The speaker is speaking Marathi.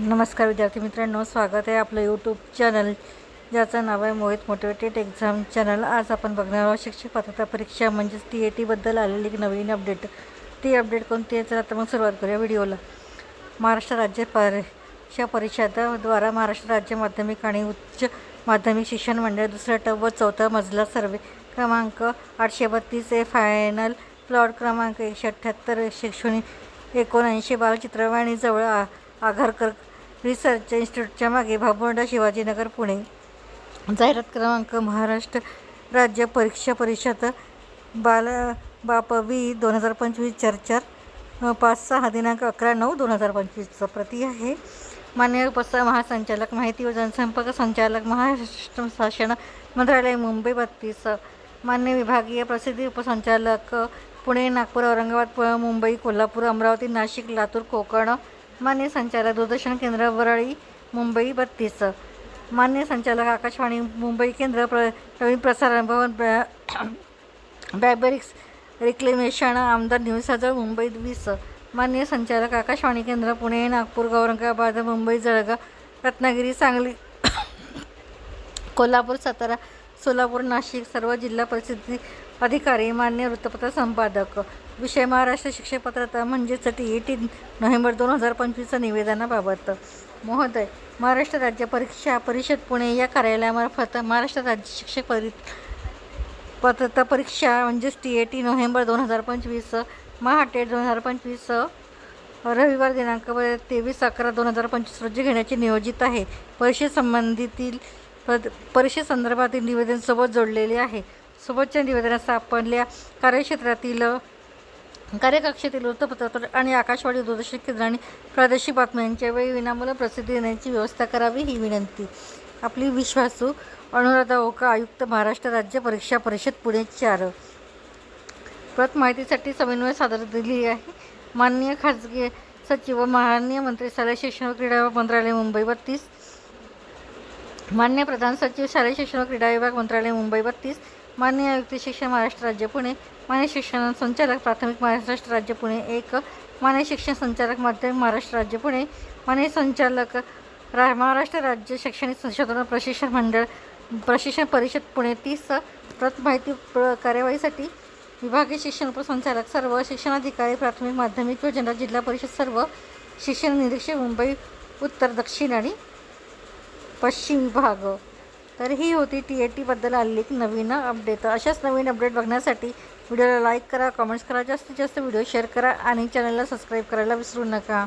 नमस्कार विद्यार्थी मित्रांनो स्वागत आहे आपलं यूट्यूब चॅनल ज्याचं नाव आहे मोहित मोटिवेटेड एक्झाम चॅनल आज आपण बघणार आहोत शिक्षक पात्रता परीक्षा म्हणजेच टी ए टीबद्दल आलेली एक नवीन अपडेट ती अपडेट कोणती आहे? तर आता मग सुरुवात करूया व्हिडिओला महाराष्ट्र राज्य परीक्षा परिषदाद्वारा महाराष्ट्र राज्य माध्यमिक आणि उच्च माध्यमिक शिक्षण मंडळ दुसरा टप व चौथा मजला सर्वे. क्रमांक आठशे बत्तीस ए फायनल प्लॉट क्रमांक एकशे अठ्ठ्याहत्तर शैक्षणिक एकोणऐंशी बालचित्रवाणीजवळ आ आघारकर रिसर्च इन्स्टिट्यूटच्या मागे भाबोंडा शिवाजीनगर पुणे. जाहिरात क्रमांक महाराष्ट्र राज्य परीक्षा परिषद बाल बाप वी दोन हजार पंचवीस चार चार पाच सहा दिनांक अकरा नऊ दोन हजार पंचवीसचा प्रती आहे. मान्य उपस्था महासंचालक माहिती व जनसंपर्क संचालक महाराष्ट्र शासन मंत्रालय मुंबई बत्तीस. मान्य विभागीय प्रसिद्धी उपसंचालक पुणे नागपूर औरंगाबाद मुंबई कोल्हापूर अमरावती नाशिक लातूर कोकण मान्य संचालक दूरदर्शन केंद्र वरळी मुंबई बत्तीस. मान्य संचालक आकाशवाणी मुंबई केंद्र प्र नवीन प्रसारण भवन बॅबरिक्स रिक्लेमेशन आमदार न्यूजजवळ मुंबई वीस. मान्य संचालक आकाशवाणी केंद्र पुणे नागपूर औरंगाबाद मुंबई जळगाव रत्नागिरी सांगली कोल्हापूर सातारा सोलापूर नाशिक सर्व जिल्हा परिस्थिती अधिकारी मान्य वृत्तपत्र संपादक. विषय महाराष्ट्र शिक्षक पात्रता म्हणजेच टी ई टी नोव्हेंबर दोन हजार पंचवीसच्या निवेदनाबाबत. महोदय महाराष्ट्र राज्य परीक्षा परिषद पुणे या कार्यालयामार्फत महाराष्ट्र राज्य शिक्षक परि पात्रता परीक्षा म्हणजेच टी ए टी नोव्हेंबर दोन हजार पंचवीस महाटेट दोन हजार पंचवीस रविवार दिनांक तेवीस अकरा दोन हजार पंचवीस रोजी घेण्याचे नियोजित आहे. परीक्षेसंबंधीतील पद परीक्षेसंदर्भातील निवेदनसोबत जोडलेले आहे. सोबतच्या निवेदनात आपल्या कार्यक्षेत्रातील कार्यकक्षेतील वृत्तपत्र आणि आकाशवाणी दूरदर्शन केंद्र आणि प्रादेशिक बातम्यांच्या वेळी विनामूल्य प्रसिद्धी देण्याची व्यवस्था करावी ही विनंती. आपली विश्वासू अनुराधा ओका आयुक्त महाराष्ट्र राज्य परीक्षा परिषद पुणे चार. प्रत माहितीसाठी समन्वय सादर दिली आहे. माननीय खाजगी सचिव व माननीय मंत्री शालेय शिक्षण क्रीडा मंत्रालय मुंबई बत्तीस. मान्य प्रधान सचिव शालेय शिक्षण व क्रीडा विभाग मंत्रालय मुंबई बत्तीस. मान्य आयुक्त शिक्षण महाराष्ट्र राज्य पुणे. मान्य शिक्षण संचालक प्राथमिक महाराष्ट्र राज्य पुणे. एक. मान्य शिक्षण संचालक माध्यमिक महाराष्ट्र राज्य पुणे. मान्य संचालक रा महाराष्ट्र राज्य शैक्षणिक संशोधन प्रशिक्षण मंडळ प्रशिक्षण परिषद पुणे. तीस. प्रत माहिती प्र कार्यवाहीसाठी विभागीय शिक्षण उपसंचालक सर्व शिक्षणाधिकारी प्राथमिक माध्यमिक व जनरल जिल्हा परिषद सर्व शिक्षण निरीक्षक मुंबई उत्तर दक्षिण आणि पश्चिम भाग. तर ही होती टी ए टीबद्दल आलेली एक नवीन अपडेट अशाच नवीन अपडेट बघण्यासाठी व्हिडिओला लाईक करा कमेंट्स करा जास्तीत जास्त व्हिडिओ शेअर करा आणि चॅनलला सबस्क्राईब करायला विसरू नका.